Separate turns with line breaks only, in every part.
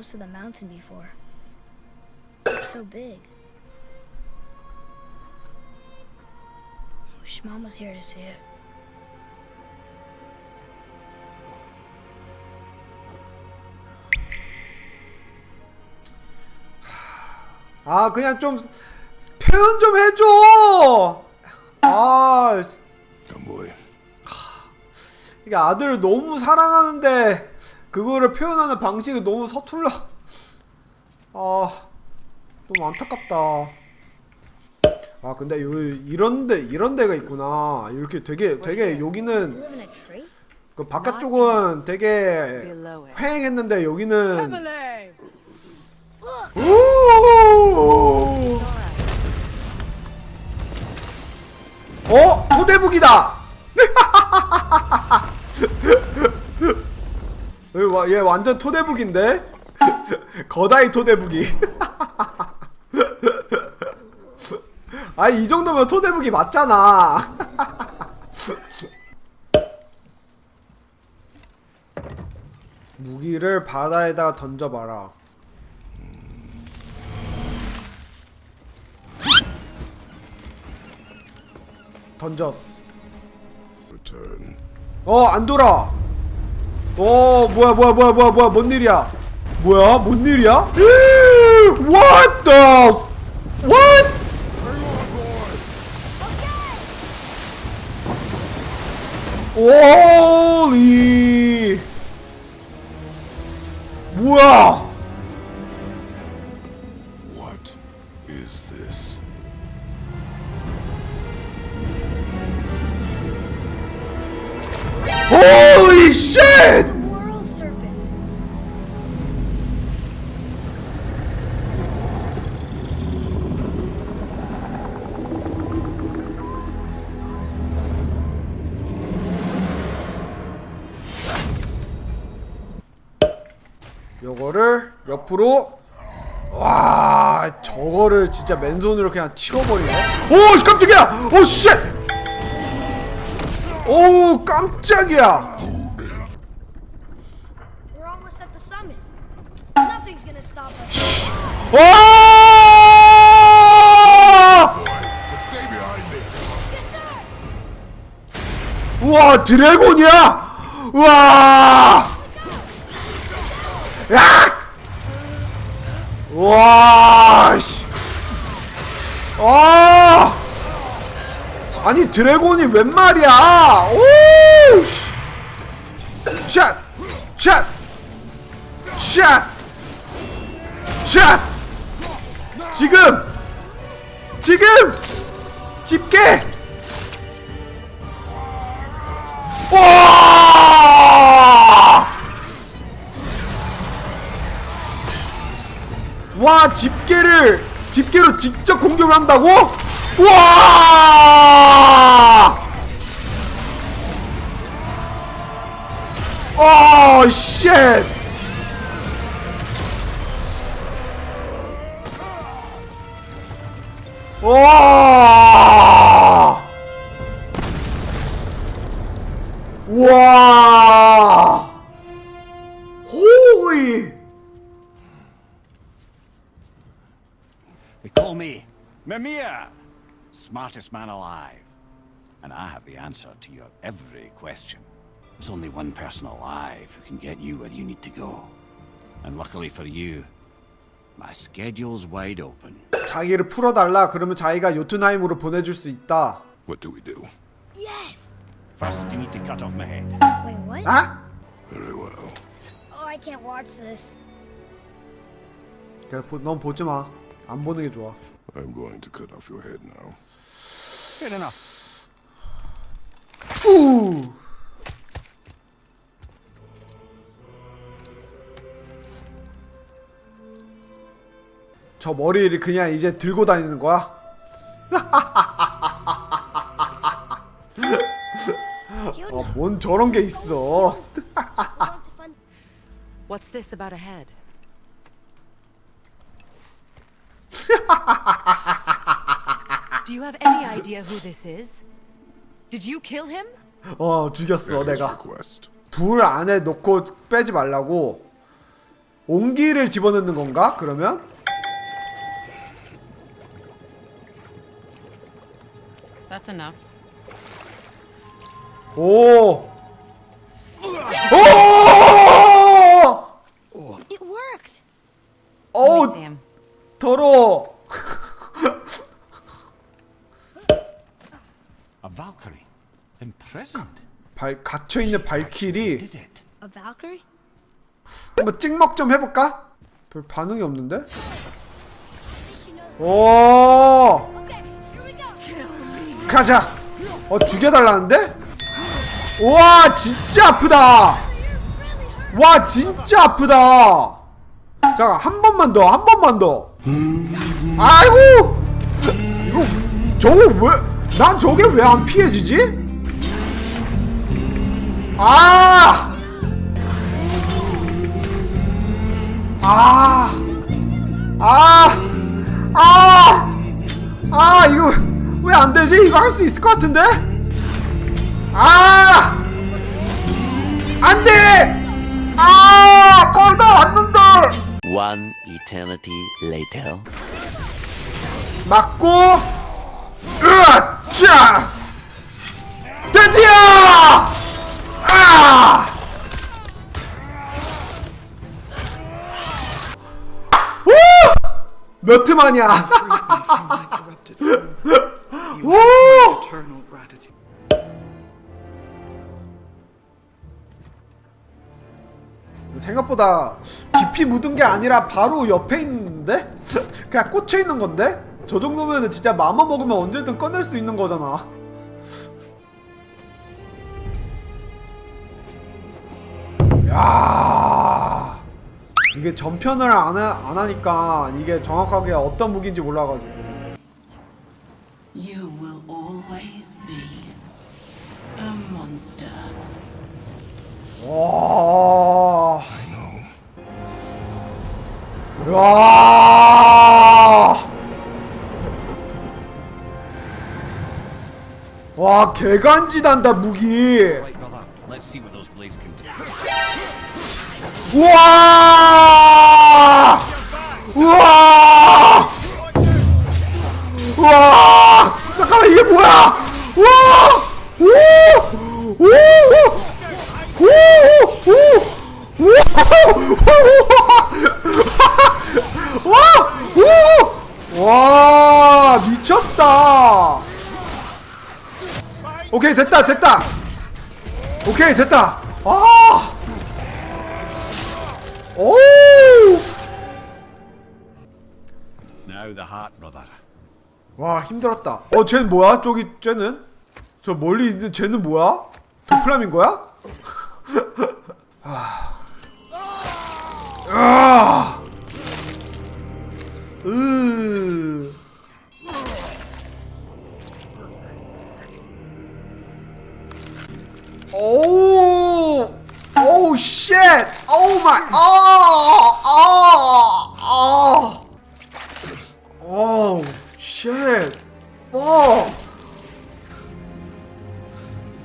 close to the mountain before. It's so big. Wish mom was here to see it.
아 그냥 좀 표현 좀 해줘. 아. 이게 아들을 너무 사랑하는데 그거를 표현하는 방식이 너무 서툴러. 아 너무 안타깝다. 아 근데 요 이런데 이런 데가 있구나. 이렇게 되게 되게 여기는? 그 바깥쪽은 되게. 횡행했는데 여기는! 오! 어 토대북이다. 얘 와- 얘 완전 토대북인데 거다이 토대북이. 아이 이 정도면 토대북이 맞잖아. 무기를 바다에다가 던져봐라. 던졌어. 어, 안 돌아. 어, 뭐야, 뭐야, 뭐야, 뭐야, 뭐야, 뭔 일이야? 뭐야, 뭔 일이야? What the? What? Holy! 뭐야? 요거를 옆으로 와 저거를 진짜 맨손으로 그냥 치워버리네 오 깜짝이야 오 쉣! 오 깜짝이야. 와. 우와 드래곤이야 우와 야 우와 씨 아! 아니 드래곤이 웬 말이야 오 씨. 샷! 샷! 샷! 샷! 지금! 지금! 집게! 와! 와 집게를 집게로 직접 공격을 한다고? 와! 어, 쉣! 와! 와! 홀리!
They call me Mimir, smartest man alive. And I have the answer to your every question. There's only one person alive who can get you where you need to go. And luckily for you, my schedule's wide open.
자기를 풀어달라 그러면 자기가 요트나임으로 보내줄 수 있다
What do we do?
Yes.
First, you need to cut off my head.
Wait, what?
아?
Very well.
Oh, I can't watch this.
그래 보, 넌 보지마 안 보는 게 좋아
I'm going to cut off your head now.
Good enough.
우! 저 머리를 그냥 이제 들고 다니는 거야? 어, 뭔 저런 게 있어.
What's this about a head? Do you have any idea who this is? Did you kill him?
어 죽였어 내가
request.
불 안에 넣고 빼지 말라고 옹기를 집어넣는 건가? 그러면?
That's enough.
오! 오!
It worked.
Let me
어우
see him.
더러워
A Valkyrie. Imprisoned.
발 갇혀 있는 발길이
Did it?
A Valkyrie?
한번 찍먹 좀 해볼까? 별 반응이 없는데? 오. 가자 어 죽여달라는데? 우와 진짜 아프다 와 진짜 아프다 잠깐 한 번만 더 한 번만 더 아이고 이거 저거 왜 난 저게 왜 안 피해지지? 아! 아! 아! 아! 아, 이거 왜 안 되지? 이거 할 수 있을 것 같은데? 아! 안 돼! 아! 거의 다 왔는데!
One eternity later.
맞고 으아! 드디어! 아! 오! 몇 틈하냐? 오! 생각보다 깊이 묻은 게 아니라 바로 옆에 있는데? 그냥 꽂혀 있는 건데? 저 정도면 진짜 마음 먹으면 언제든 꺼낼 수 있는 거잖아. 야 이게 전편을 안, 하, 안 하니까 이게 정확하게 어떤 무기인지 몰라가지고.
You will always be a monster.
와. 와. 와, 개간지단다 무기. 우와! 우와! 우와! 잠깐만 이게 뭐야? 우와! 오! 오! 오! 오! 오! 오! 오! 와! 미쳤다. 오케이 됐다 됐다. 오케이 됐다. 아! 오! 와 힘들었다. 어 쟤는 뭐야? 저기 쟤는 저 멀리 있는 쟤는 뭐야? 도플라밍고야? 아. 아. Ooh. Oh. Oh shit. Oh my. Oh. Oh. Oh. Oh shit. Oh.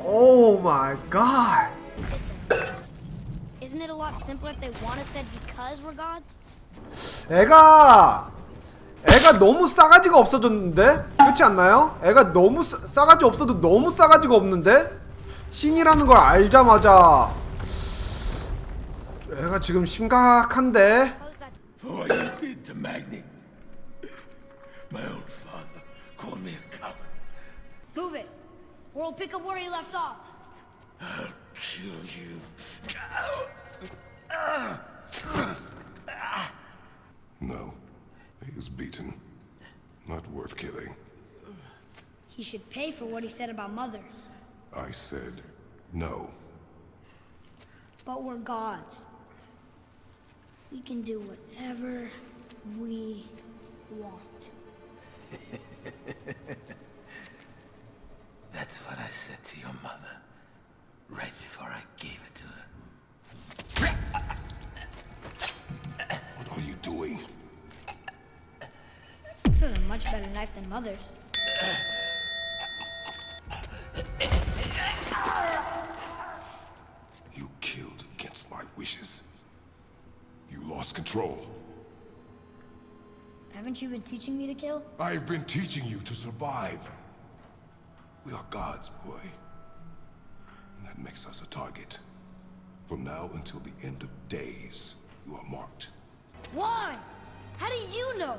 Oh my god.
Isn't it a lot simpler if they want us dead because we're gods?
애가 애가 너무 싸가지가 없어졌는데 그렇지 않나요? 애가 너무 싸, 싸가지 없어도 너무 싸가지가 없는데 신이라는 걸 알자마자 애가 지금 심각한데.
Move it, or we'll pick up where he left off.
I'll kill you.
Should pay for what he said about Mother.
I said no.
But we're gods. We can do whatever we want.
That's what I said to your mother right before I gave it to her.
What are you doing?
This is a much better knife than Mother's.
You killed against my wishes. You
lost control.
Haven't you been teaching me to kill?
I've been teaching you to survive. We are gods, boy. And that makes us a target. From now until the end of days, you are marked.
Why? How do you know?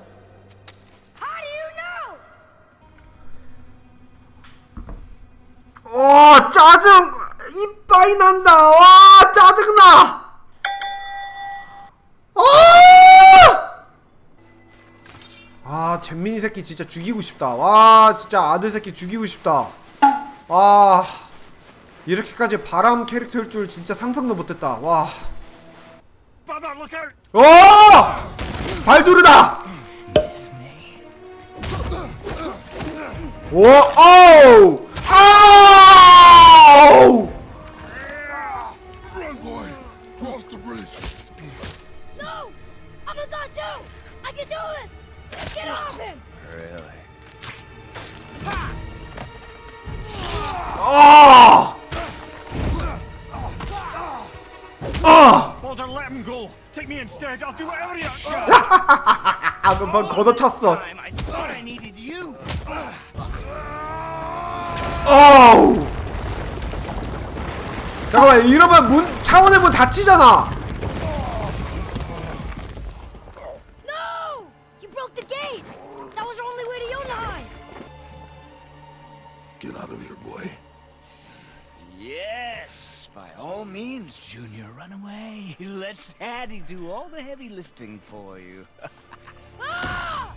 어 짜증 이빠이 난다 와 짜증나 아! 아 잼민이 새끼 진짜 죽이고 싶다 와 진짜 아들 새끼 죽이고 싶다 와 이렇게까지 바람 캐릭터일 줄 진짜 상상도 못했다 와
Brother, look out!
오! 발두르다! 오, 오우!
Whatever you.
아, 그만 걷어찼어. 어우! 잠깐만, 이러면 문, 차원의 문 닫히잖아!
Away. Let Daddy do all the heavy lifting for you.
Ah!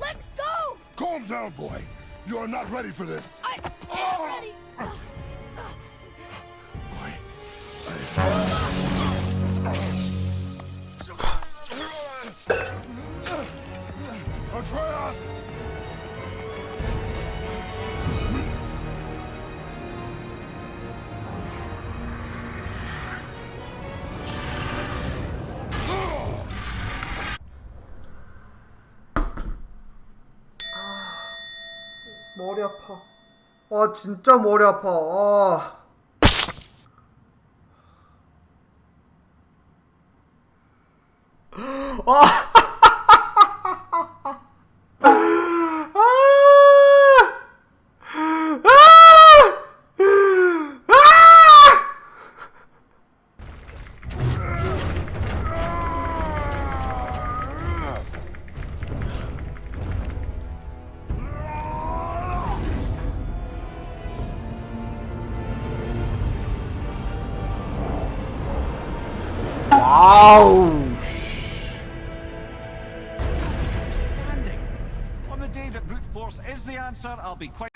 Let go!
Calm down, boy. You are not ready for this.
I am ready!
머리 아파. 아, 진짜 머리 아파. 아.
Standing. On the day that brute force is the answer, I'll be quite.